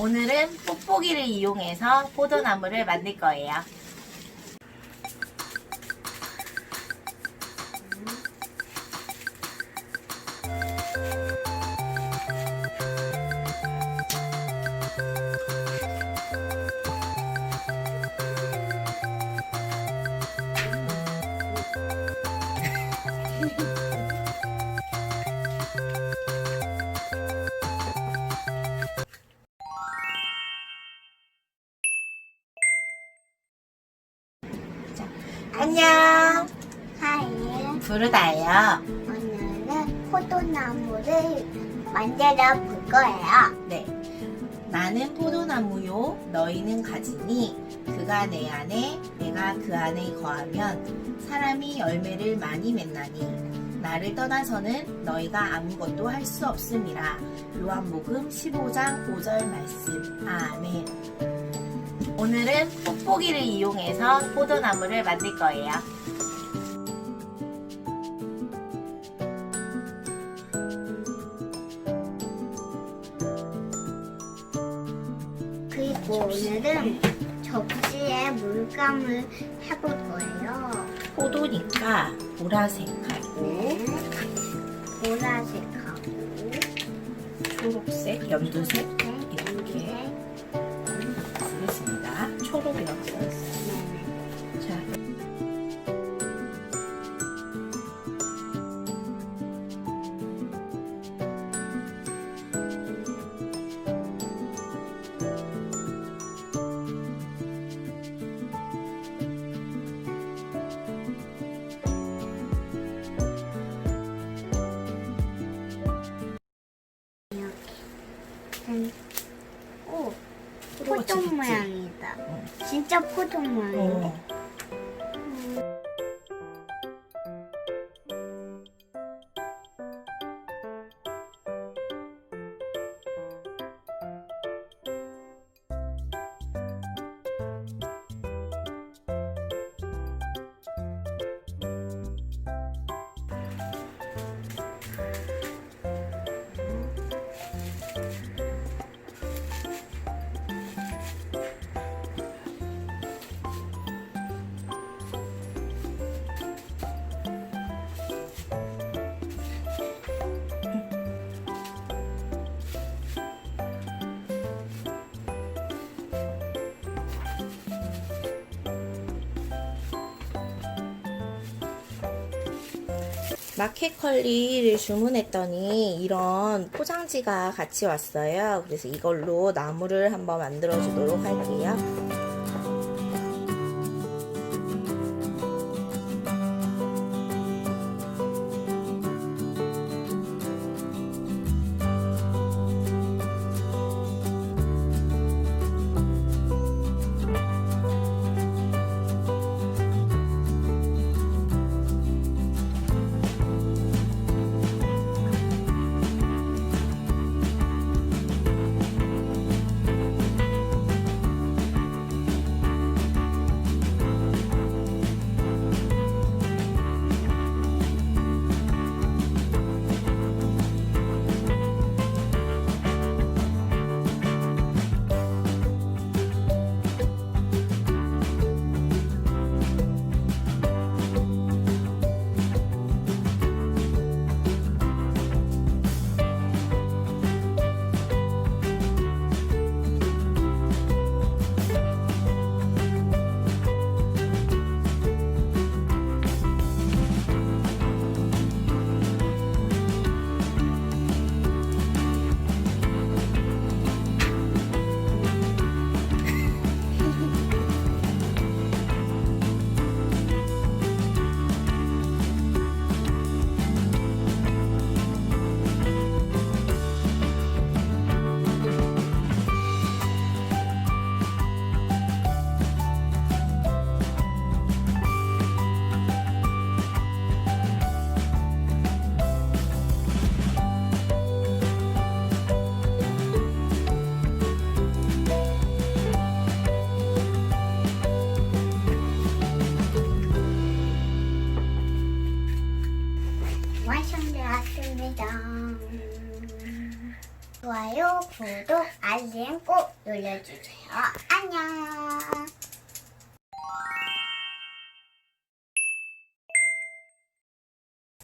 오늘은 뽁뽁이를 이용해서 포도나무를 만들 거예요. 안녕. 하이, 부르다예요. 오늘은 포도나무를 만들어 볼 거예요. 네. 나는 포도나무요. 너희는 가지니 그가 내 안에 내가 그 안에 거하면 사람이 열매를 많이 맺나니 나를 떠나서는 너희가 아무것도 할 수 없음이라. 요한복음 15장 5절 말씀. 아멘. 오늘은 뽁뽁이를 이용해서 포도나무를 만들 거예요. 그리고 오늘은 접시에 물감을 해볼 거예요. 포도니까 보라색하고 네. 보라색하고 초록색, 연두색 음. 오, 포도 재밌지? 모양이다. 어. 진짜 포도 모양이다. 어. 마켓컬리를 주문했더니 이런 포장지가 같이 왔어요. 그래서 이걸로 나무를 한번 만들어 주도록 할게요. 짜잔. 좋아요, 구독, 알림 꼭 눌러주세요. 안녕.